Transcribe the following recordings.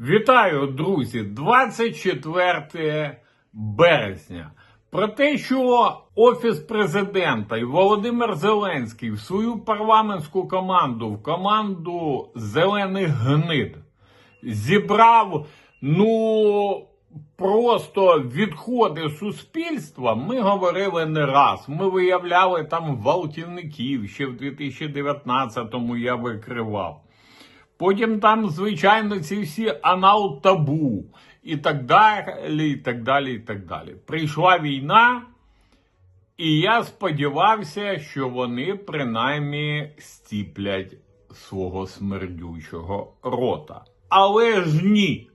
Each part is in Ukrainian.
Вітаю, друзі! 24 березня. Про те, що Офіс президента і Володимир Зеленський в свою парламентську команду, в команду зелених гнид, зібрав ну просто відходи суспільства, ми говорили не раз. Ми виявляли там гвалтівників ще в 2019-му я викривав. Потім там, звичайно, ці всі анал табу і так далі, і так далі, і так далі. Прийшла війна, і я сподівався, що вони принаймні стіплять свого смердючого рота. Але ж ні.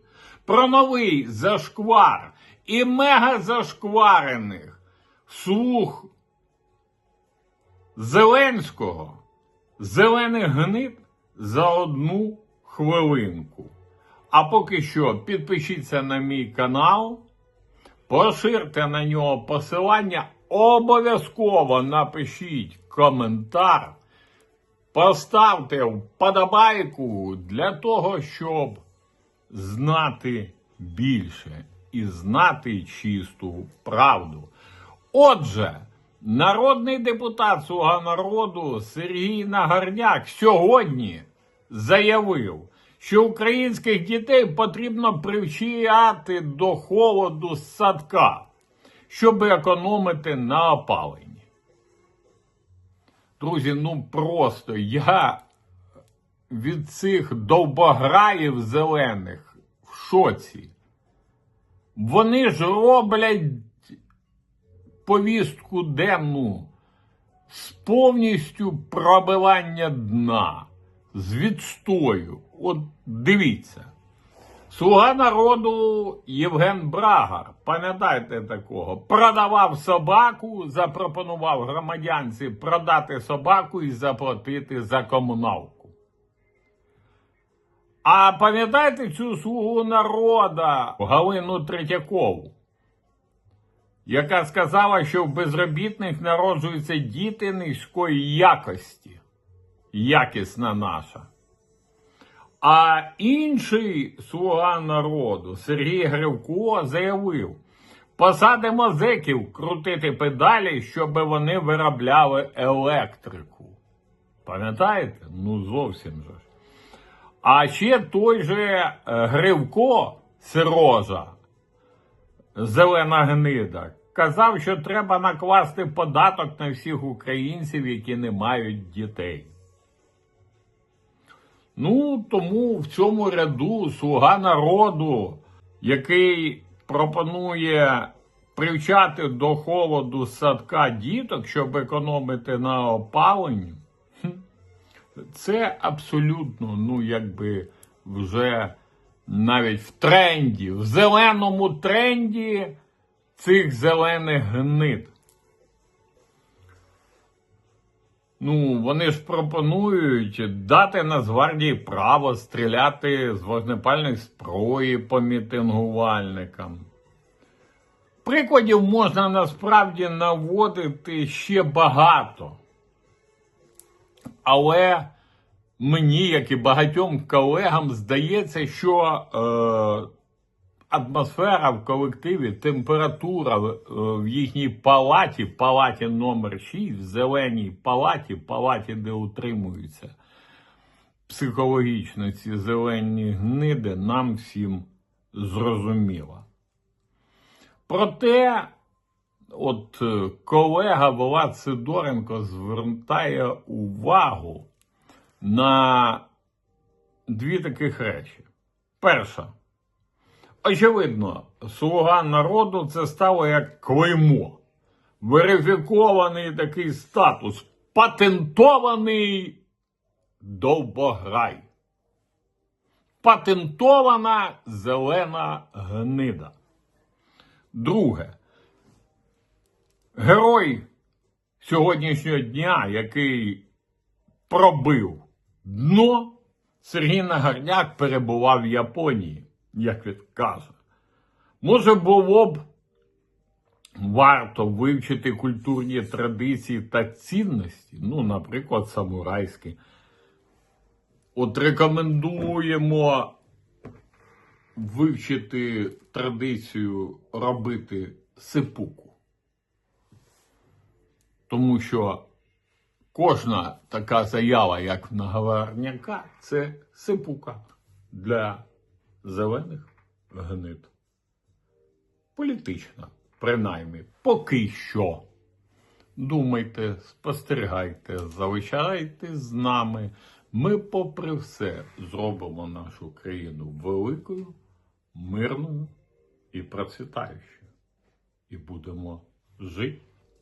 Про новий зашквар і мега зашкварених слух Зеленського, зелених гнид за одну хвилинку. А поки що підпишіться на мій канал, поширте на нього посилання, обов'язково напишіть коментар, поставте вподобайку для того, щоб знати більше і знати чисту правду. Отже, народний депутат Слуга народу Сергій Нагорняк сьогодні заявив, що українських дітей потрібно привчати до холоду з садка, щоб економити на опаленні. Друзі, ну просто я від цих довбограїв зелених в шоці. Вони ж роблять повістку денну з повністю пробивання дна, з відстою. От дивіться. Слуга народу Євген Брагар, пам'ятаєте такого, продавав собаку, запропонував громадянці продати собаку і заплатити за комуналку. А пам'ятаєте цю слугу народа Галину Третьякову, яка сказала, що в безробітних народжуються діти низької якості, якісна наша. А інший слуга народу Сергій Гривко заявив: посадимо зеків крутити педалі, щоб вони виробляли електрику. Пам'ятаєте? Ну зовсім же. А ще той же е, Гривко Сирожа, зелена гнида, казав, що треба накласти податок на всіх українців, які не мають дітей. Ну, тому в цьому ряду слуга народу, який пропонує привчати до холоду садка діток, щоб економити на опаленні, це абсолютно, ну, якби вже навіть в тренді, в зеленому тренді цих зелених гнид. Ну, вони ж пропонують дати Нацгвардії право стріляти з вогнепальних зброї по мітингувальникам. Прикладів можна насправді наводити ще багато. Але мені, як і багатьом колегам, здається, що е, атмосфера в колективі, температура в, е, їхній палаті, палаті номер 6, в зеленій палаті, палаті, де утримуються психологічно ці зелені гниди, нам всім зрозуміла. Проте, от е, колега Влад Сидоренко звертає увагу на дві таких речі. Перша. Очевидно, слуга народу це стало як клеймо. Верифікований такий статус, патентований довбограй. Патентована зелена гнида. Друге. Герой сьогоднішнього дня, який пробив дно, Сергій Нагорняк перебував в Японії, як він каже. Може, було б варто вивчити культурні традиції та цінності, ну, наприклад, самурайські. От рекомендуємо вивчити традицію робити сипуку. Тому що кожна така заява, як наговорняка, це сипука для зелених гнид. Політична, принаймні, поки що. Думайте, спостерігайте, залишайтесь з нами. Ми, попри все, зробимо нашу країну великою, мирною і процвітаючою. І будемо жити